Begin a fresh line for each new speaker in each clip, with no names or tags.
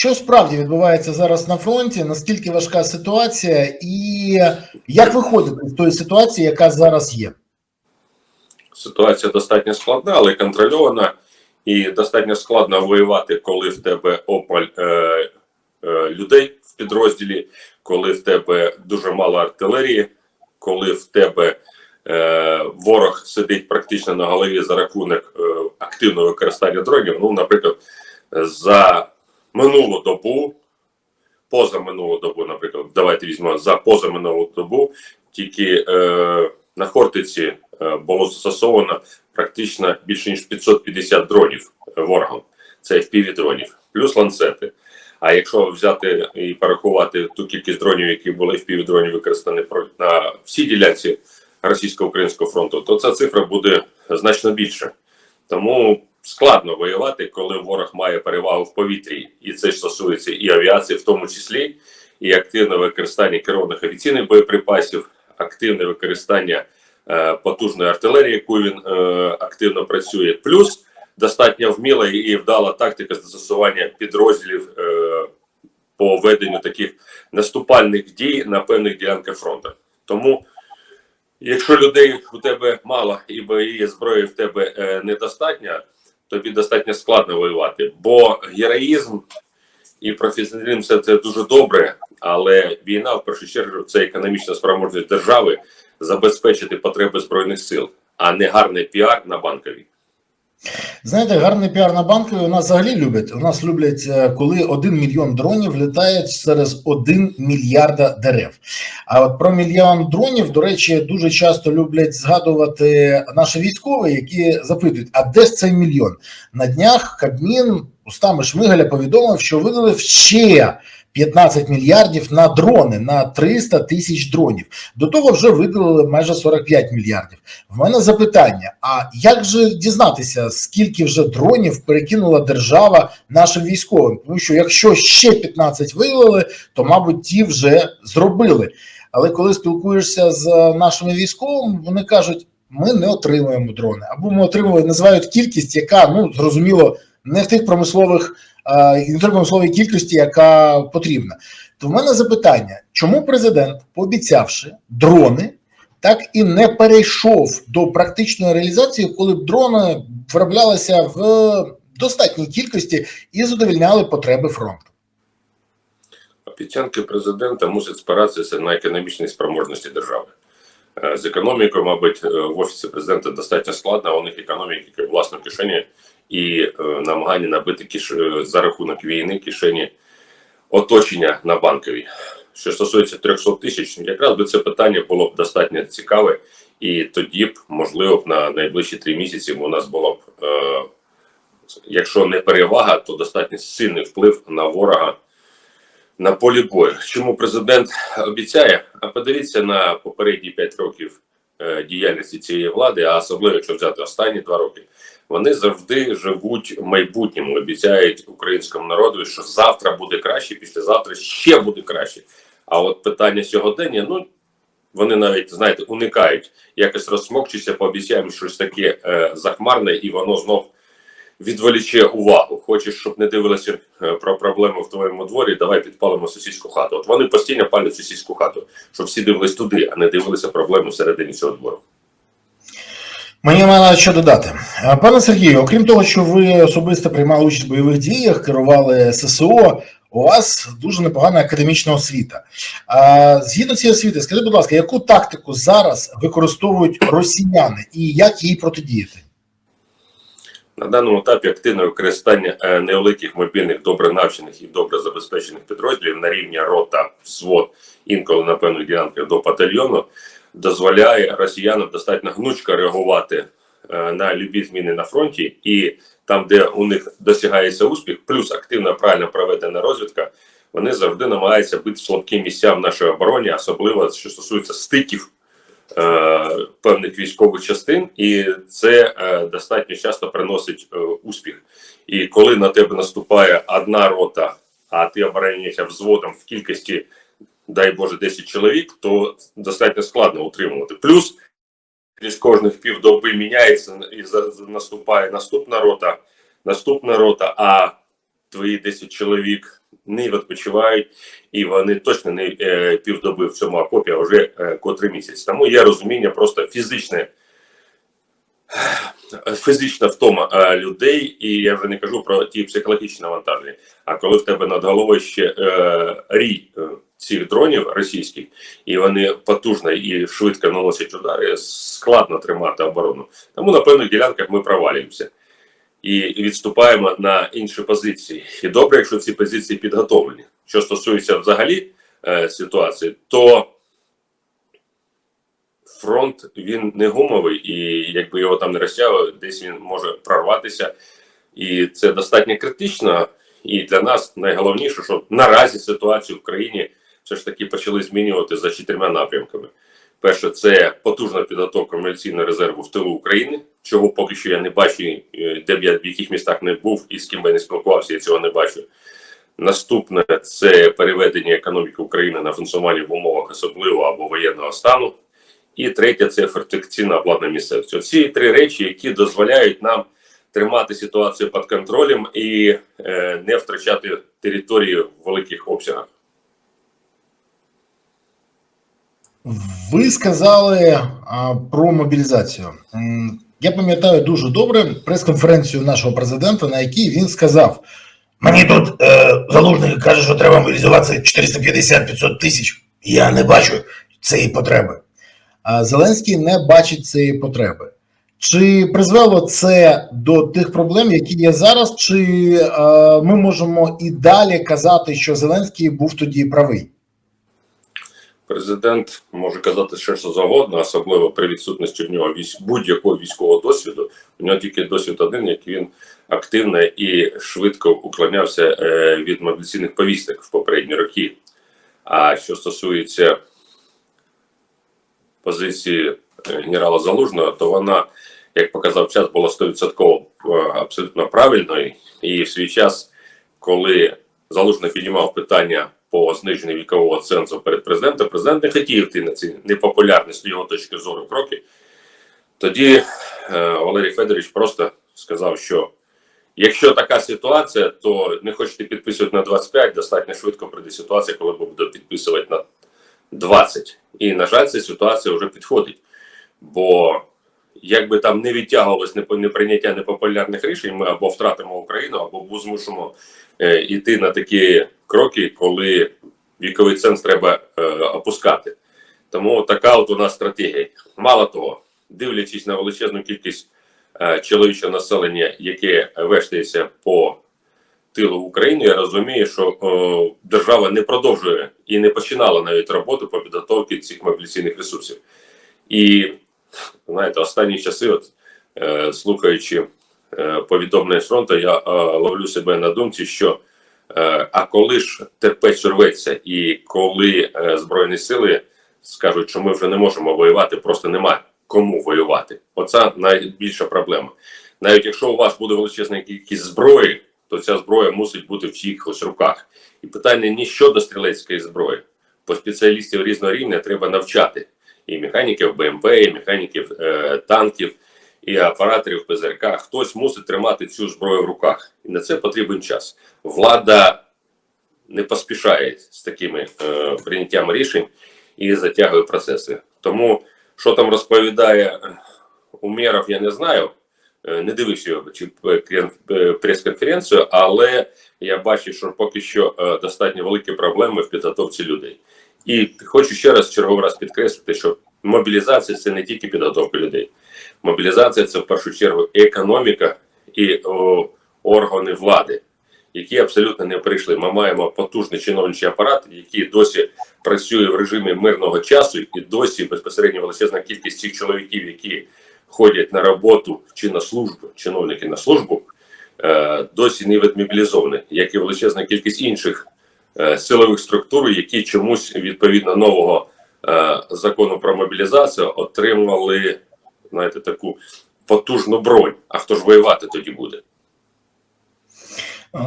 що справді відбувається зараз на фронті? Наскільки важка ситуація, і як виходити з тої ситуації, яка зараз є?
Ситуація достатньо складна, але контрольована, і достатньо складно воювати, коли в тебе опаль е, е, людей в підрозділі, коли в тебе дуже мало артилерії, коли в тебе е, ворог сидить практично на голові за рахунок е, активного використання дронів. Ну, наприклад, за минулу добу, поза минулу добу, наприклад, давайте візьмемо за поза минулу добу, тільки е, на Хортиці е, було застосовано практично більше ніж 550 дронів ворогом. Це fpv дронів, плюс ланцети. А якщо взяти і порахувати ту кількість дронів, які були fpv дронів використані на всій ділянці російсько-українського фронту, то ця цифра буде значно більше. Тому складно воювати, коли ворог має перевагу в повітрі, і це стосується і авіації, в тому числі, і активне використання керованих авіаційних боєприпасів, активне використання е, потужної артилерії, яку він е, активно працює, плюс достатньо вміла і вдала тактика застосування підрозділів е, по веденню таких наступальних дій на певних ділянках фронту. Тому, якщо людей у тебе мало і бойової зброї в тебе е, недостатньо, тобі достатньо складно воювати, бо героїзм і професіоналізм це, це дуже добре, але війна в першу чергу це економічна спроможність держави забезпечити потреби збройних сил, а не гарний піар на банковій.
Знаєте, гарний піар на банкові у нас взагалі люблять. У нас люблять, е, коли один мільйон дронів літають через один мільярда дерев. А от про мільйон дронів, до речі, дуже часто люблять згадувати наші військові, які запитують: а де ж цей мільйон? На днях Кабмін устами Шмигаля повідомив, що видалив ще 15 мільярдів на дрони на 300 тисяч дронів. До того вже видалили майже 45 мільярдів. В мене запитання: а як же дізнатися, скільки вже дронів перекинула держава нашим військовим? Тому що якщо ще 15 виявили, то мабуть ті вже зробили. Але коли спілкуєшся з нашими військовими, вони кажуть: ми не отримуємо дрони, або ми отримуємо, називають кількість, яка ну зрозуміло не в тих промислових е, не в промисловій кількості, яка потрібна. То в мене запитання: чому президент, пообіцявши дрони, так і не перейшов до практичної реалізації, коли б дрони вироблялися в достатній кількості і задовільняли потреби фронту?
Обіцянки президента мусять спиратися на економічні спроможності держави. Е, З економікою, мабуть, е, в офісі президента достатньо складно. У них економіка яка власна кишені і е, намагання набити киш... е, за рахунок війни кишені оточення на банковій. Що стосується 300 тисяч, якраз би це питання було б достатньо цікаве, і тоді б, можливо, б на найближчі три місяці у нас було б, е, якщо не перевага, то достатньо сильний вплив на ворога на полі бою. Чому президент обіцяє? А подивіться на попередні 5 років е, діяльності цієї влади, а особливо якщо взяти останні 2 роки. Вони завжди живуть в майбутньому, обіцяють українському народу, що завтра буде краще, післязавтра ще буде краще. А от питання сьогодення, ну вони навіть знаєте, уникають якось розсмокчуся, пообіцяємо щось таке е, захмарне, і воно знов відволіче увагу. Хочеш, щоб не дивилися е, про проблеми в твоєму дворі, давай підпалимо сусідську хату. От вони постійно палять сусідську хату, щоб всі дивились туди, а не дивилися проблеми всередині цього двору.
Мені немає що додати. Пане Сергію, окрім того, що ви особисто приймали участь в бойових діях, керували ССО, у вас дуже непогана академічна освіта. А, згідно цієї освіти, скажіть, будь ласка, яку тактику зараз використовують росіяни і як їй протидіяти?
На даному етапі активне використання е, невеликих мобільних, добре навчених і добре забезпечених підрозділів на рівні рота, взвод, інколи на певних ділянках до батальйону, дозволяє росіянам достатньо гнучко реагувати е, на любі зміни на фронті, і там, де у них досягається успіх, плюс активна правильно проведена розвідка, вони завжди намагаються бити слабкі місця в нашій обороні, особливо що стосується стиків е, певних військових частин, і це е, достатньо часто приносить успіх. І коли на тебе наступає одна рота, а ти обороняєшся взводом в кількості, дай Боже, 10 чоловік, то достатньо складно утримувати. Плюс через кожних півдоби міняється і наступає наступна рота, наступна рота, а твої 10 чоловік не відпочивають, і вони точно не е, півдоби в цьому окопі, а вже е, котрий місяць. Тому є розуміння просто фізичне. Фізична втома е, людей, і я вже не кажу про ті психологічні навантаження. А коли в тебе над головою ще е, рій е, цих дронів російських, і вони потужно і швидко наносять удари, складно тримати оборону. Тому на певних ділянках ми провалюємося і відступаємо на інші позиції. І добре, якщо ці позиції підготовлені. Що стосується взагалі е, ситуації, то фронт він не гумовий, і якби його там не розтягували, десь він може прорватися. І це достатньо критично. І для нас найголовніше, що наразі ситуацію в країні все ж таки почали змінювати за чотирма напрямками. Перше, це потужна підготовка мобілізаційного резерву в тилу України, чого поки що я не бачу, е, де б я в яких містах не був і з ким би не спілкувався, я цього не бачу. Наступне це переведення економіки України на функціонування в умовах особливого або воєнного стану. І третє це фортифікаційне обладнання місцевості. Оці три речі, які дозволяють нам тримати ситуацію під контролем і е, не втрачати території в великих обсягах.
Ви сказали про мобілізацію. Я пам'ятаю дуже добре прес-конференцію нашого президента, на якій він сказав: Мені тут е, залужний каже, що треба мобілізуватися 450-500 тисяч. Я не бачу цієї потреби. А Зеленський не бачить цієї потреби. Чи призвело це до тих проблем, які є зараз, чи е, ми можемо і далі казати, що Зеленський був тоді правий?
Президент може казати ще що завгодно, особливо при відсутності в нього будь-якого військового досвіду. У нього тільки досвід один, як він активно і швидко уклонявся е, від мобілізаційних повісток в попередні роки. А що стосується позиції е, генерала Залужного, то вона, як показав час, була 100% е, абсолютно правильною. І в свій час, коли Залужний піднімав питання по зниженню вікового цензу перед президентом, президент не хотів йти на ці непопулярні з його точки зору кроки. Тоді е, Валерій Федорович просто сказав, що якщо така ситуація, то не хочете підписувати на 25, достатньо швидко прийде ситуація, коли буде підписувати на 20. І, на жаль, ця ситуація вже підходить. Бо якби там не відтягувалось неприйняття непопулярних рішень, ми або втратимо Україну, або змушимо е, йти на такі кроки, коли віковий ценз треба е, опускати. Тому така от у нас стратегія. Мало того, дивлячись на величезну кількість е, чоловічого населення, яке вештається по тилу України, я розумію, що е, держава не продовжує і не починала навіть роботу по підготовці цих мобілізаційних ресурсів. І знаєте, останні часи, от е, слухаючи е, повідомлення з фронту, я е, ловлю себе на думці, що е, а коли ж терпець рветься, і коли е, збройні сили скажуть, що ми вже не можемо воювати, просто нема кому воювати. Оце найбільша проблема. Навіть якщо у вас буде величезна кількість зброї, то ця зброя мусить бути в чиїхось руках. І питання не щодо стрілецької зброї, бо спеціалістів різного рівня треба навчати і механіків БМП, і механіків е, танків, і операторів ПЗРК. Хтось мусить тримати цю зброю в руках, і на це потрібен час. Влада не поспішає з такими е, прийняттям рішень і затягує процеси. Тому що там розповідає е, Умєров, я не знаю. Е, Не дивився його чи е, прес-конференцію, але я бачу, що поки що достатньо великі проблеми в підготовці людей. І хочу ще раз черговий раз підкреслити, що мобілізація це не тільки підготовка людей. Мобілізація це в першу чергу економіка і о, органи влади, які абсолютно не прийшли. Ми маємо потужний чиновничий апарат, який досі працює в режимі мирного часу, і досі безпосередньо величезна кількість цих чоловіків, які ходять на роботу чи на службу, чиновники на службу, е, досі не відмобілізовані, як і величезна кількість інших силових структур, які чомусь відповідно нового е, закону про мобілізацію отримали знаєте, таку потужну бронь. А хто ж воювати тоді буде?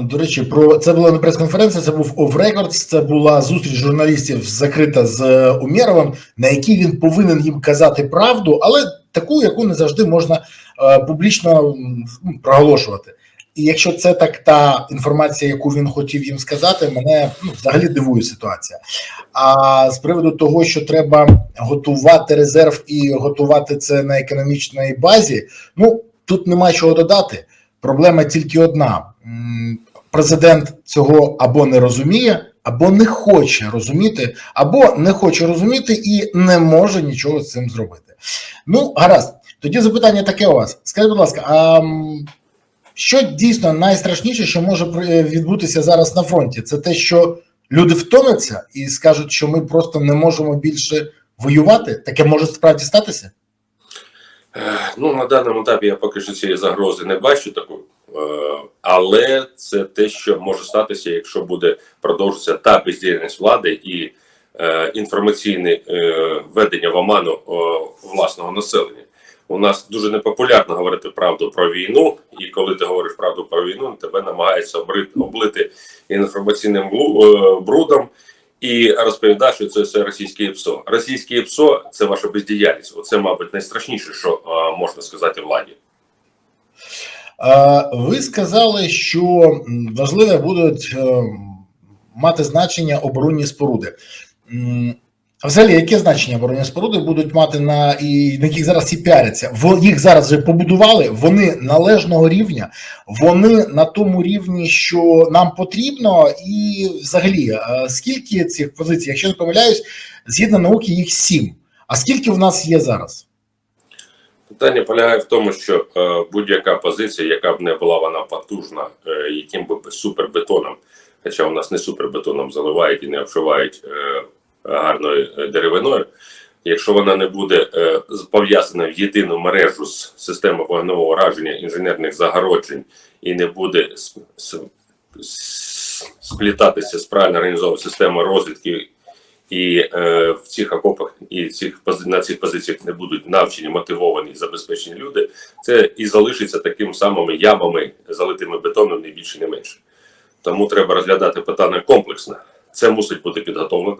До речі, про це була не прес-конференція, це був records, Це була зустріч журналістів закрита з е, Умєровим, на якій він повинен їм казати правду, але таку, яку не завжди можна е, публічно проголошувати. І якщо це так та інформація, яку він хотів їм сказати, мене ну, взагалі дивує ситуація. А з приводу того, що треба готувати резерв і готувати це на економічній базі, ну тут нема чого додати. Проблема тільки одна: президент цього або не розуміє, або не хоче розуміти, або не хоче розуміти і не може нічого з цим зробити. Ну, гаразд. Тоді запитання таке у вас. Скажіть, будь ласка, а що дійсно найстрашніше, що може при- відбутися зараз на фронті? Це те, що люди втомляться і скажуть, що ми просто не можемо більше воювати? Таке може справді статися?
Е, Ну, на даному етапі я поки що цієї загрози не бачу таку, е, але це те, що може статися, якщо буде продовжуватися та бездіяльність влади і е, інформаційне е, введення в оману е, власного населення. У нас дуже непопулярно говорити правду про війну, і коли ти говориш правду про війну, тебе намагаються облити інформаційним е, брудом і розповідає, що це все російське ПСО. Російське ПСО це ваша бездіяльність. Оце, мабуть, найстрашніше, що е, можна сказати владі.
Ви сказали, що важливе будуть е, мати значення оборонні споруди. Взагалі, яке значення оборонні споруди будуть мати на і на яких зараз і піаряться? Во- Їх зараз вже побудували, вони належного рівня, вони на тому рівні, що нам потрібно, і взагалі, е, скільки цих позицій, якщо не помиляюсь, згідно науки, їх сім. А скільки в нас є зараз?
Питання полягає в тому, що е, будь-яка позиція, яка б не була вона потужна, е, яким би супербетоном, хоча у нас не супербетоном заливають і не обшивають гарною е, деревиною, якщо вона не буде е, пов'язана в єдину мережу з системою вогневого ураження інженерних загороджень і не буде сплітатися з правильно організованою системою розвідки і е, в цих окопах і цих на цих позиціях не будуть навчені, мотивовані і забезпечені люди, це і залишиться таким самими ямами, залитими бетоном, не більше, не менше. Тому треба розглядати питання комплексно. Це мусить бути підготовлено,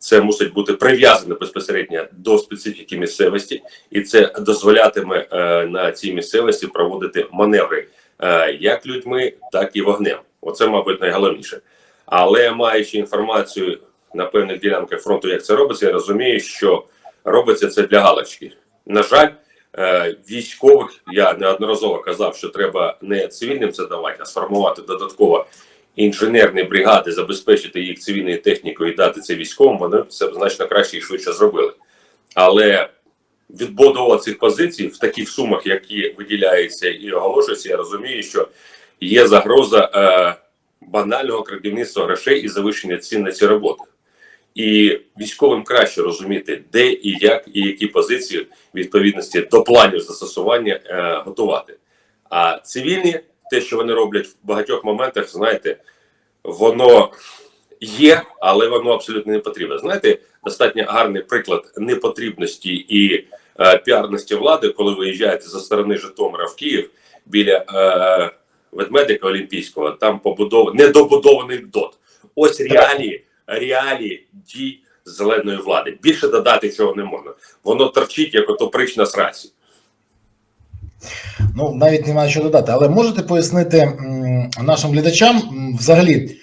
це мусить бути прив'язане безпосередньо до специфіки місцевості, і це дозволятиме е, на цій місцевості проводити маневри е, як людьми, так і вогнем. Оце, мабуть, найголовніше. Але маючи інформацію на певних ділянках фронту, як це робиться, я розумію, що робиться це для галочки. На жаль, е, військових я неодноразово казав, що треба не цивільним це давати, а сформувати додатково інженерні бригади, забезпечити їх цивільною технікою і дати це військовим. Вони це значно краще і швидше зробили. Але відбудова цих позицій в таких сумах, які виділяються і оголошуються, я розумію, що є загроза е, банального крадівництва грошей і завищення цін на ці роботи. І військовим краще розуміти, де і як, і які позиції відповідності до планів застосування е, готувати. А цивільні, те, що вони роблять в багатьох моментах, знаєте, воно є, але воно абсолютно не потрібно. Знаєте, достатньо гарний приклад непотрібності і е, піарності влади, коли виїжджаєте за сторони Житомира в Київ біля е, ведмедика Олімпійського, там побудований недобудований ДОТ. Ось реалії, реалії дій зеленої влади. Більше додати чого не можна. Воно торчить, як ото прич сраці.
Ну, навіть немає що додати, але можете пояснити нашим глядачам взагалі,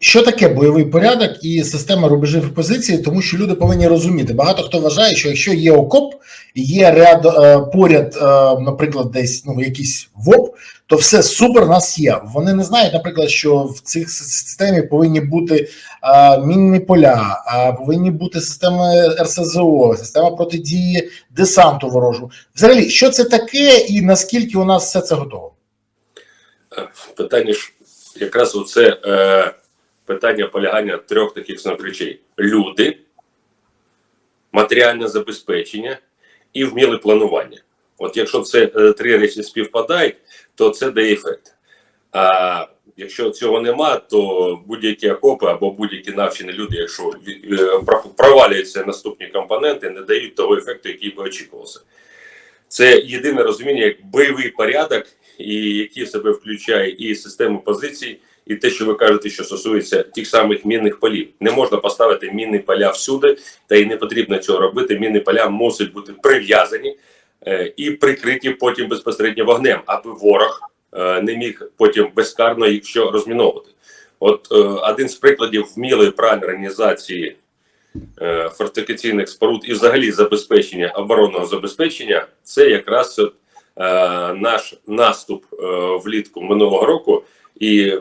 що таке бойовий порядок і система рубежів і позиції, тому що люди повинні розуміти. Багато хто вважає, що якщо є окоп є ряд е, поряд, е, наприклад, десь ну якийсь ВОП, то все супер нас є. Вони не знають, наприклад, що в цих системі повинні бути е, мінні поля, е, повинні бути системи РСЗО, система протидії десанту ворожу. Взагалі, що це таке, і наскільки у нас все це готово?
Е, Питання ж якраз оце е, питання полягання трьох таких речей: люди, матеріальне забезпечення і вміле планування. От якщо це е, три речі співпадають, то це дає ефект. А якщо цього нема, то будь-які окопи або будь-які навчені люди, якщо е, про- провалюються наступні компоненти, не дають того ефекту, який би очікувався. Це єдине розуміння як бойовий порядок, і який в себе включає і систему позицій, і те, що ви кажете, що стосується тих самих мінних полів. Не можна поставити мінні поля всюди, та й не потрібно цього робити. Мінні поля мусять бути прив'язані е, і прикриті потім безпосередньо вогнем, аби ворог е, не міг потім безкарно їх що розміновувати. От е, один з прикладів вмілої правильної організації е, фортифікаційних споруд і взагалі забезпечення оборонного забезпечення це якраз е, наш наступ е, влітку минулого року, і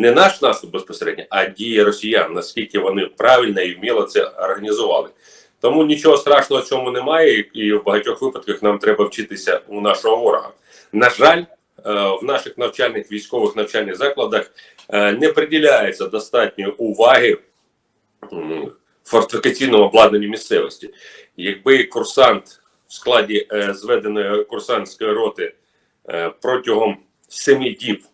не наш наступ безпосередньо, а дії росіян, наскільки вони правильно і вміло це організували. Тому нічого страшного в цьому немає, і в багатьох випадках нам треба вчитися у нашого ворога. На жаль, е, в наших навчальних військових навчальних закладах е, не приділяється достатньої уваги фортифікаційному обладнанню місцевості. Якби курсант в складі е, зведеної курсантської роти протягом семи діб,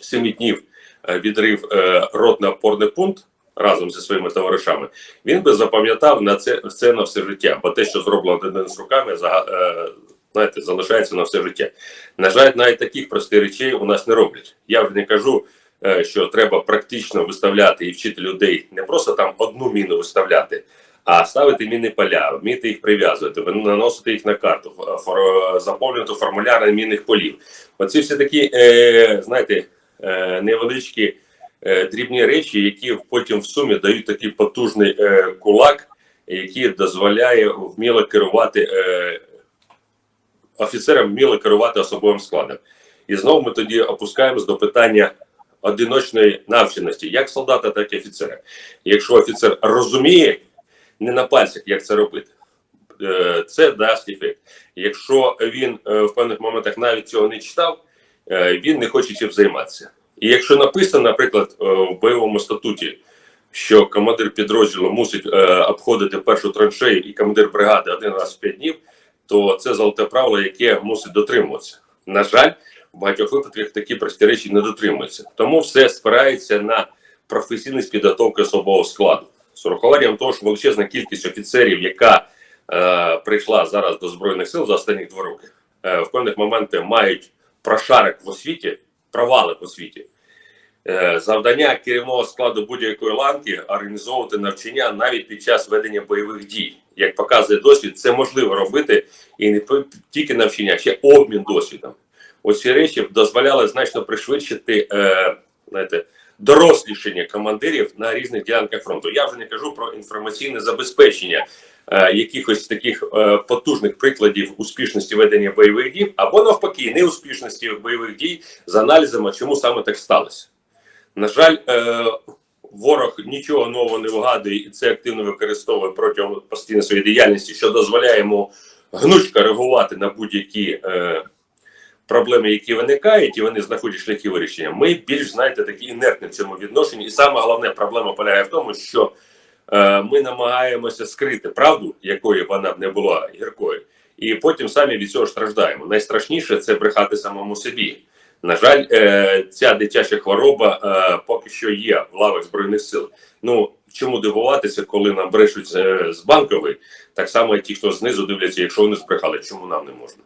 семи днів відрив е, ротний опорний пункт разом зі своїми товаришами, він би запам'ятав на це, це на все життя, бо те, що зроблено один з руками, зага- е, знаєте, залишається на все життя. На жаль, навіть таких простих речей у нас не роблять. Я вже не кажу, е, що треба практично виставляти і вчити людей не просто там одну міну виставляти, а ставити міни поля, вміти їх прив'язувати, наносити їх на карту, заповнювати формуляри мінних полів. Оці всі такі, е, знаєте, е, невеличкі е, дрібні речі, які потім в сумі дають такий потужний е, кулак, який дозволяє вміло керувати е, офіцерам вміло керувати особовим складом. І знову ми тоді опускаємось до питання одиночної навченості, як солдата, так і офіцера. Якщо офіцер розуміє не на пальцях, як це робити, е, це дасть ефект. Якщо він е, в певних моментах навіть цього не читав, е, він не хоче чим займатися. І якщо написано, наприклад, е, в бойовому статуті, що командир підрозділу мусить е, обходити першу траншею і командир бригади один раз в п'ять днів, то це золоте правило, яке мусить дотримуватися. На жаль, в багатьох випадках такі прості речі не дотримуються. Тому все спирається на професійність підготовки особового складу. З урахуванням того, що величезна кількість офіцерів, яка е, прийшла зараз до Збройних сил за останні два роки, е, в певних моментах мають прошарок в освіті, провали в освіті. Е, Завдання керівного складу будь-якої ланки організовувати навчання навіть під час ведення бойових дій. Як показує досвід, це можливо робити і не тільки навчання, ще обмін досвідом. Оці речі дозволяли значно пришвидшити е, знаєте, дорослішання командирів на різних ділянках фронту. Я вже не кажу про інформаційне забезпечення е, якихось таких е, потужних прикладів успішності ведення бойових дій, або навпаки, неуспішності бойових дій з аналізами, чому саме так сталося. На жаль, е, ворог нічого нового не вигадує і це активно використовує протягом постійно своєї діяльності, що дозволяє йому гнучко реагувати на будь-які е, проблеми, які виникають, і вони знаходять шляхи вирішення. Ми більш знаєте такі інертні в цьому відношенні. І саме головне проблема полягає в тому, що е, ми намагаємося скрити правду, якою вона б не була гіркою, і потім самі від цього страждаємо. Найстрашніше це брехати самому собі. На жаль, е, ця дитяча хвороба е, поки що є в лавах збройних сил. Ну чому дивуватися, коли нам брешуть е, з банкової, так само і ті, хто знизу дивляться, якщо вони збрехали, чому нам не можна?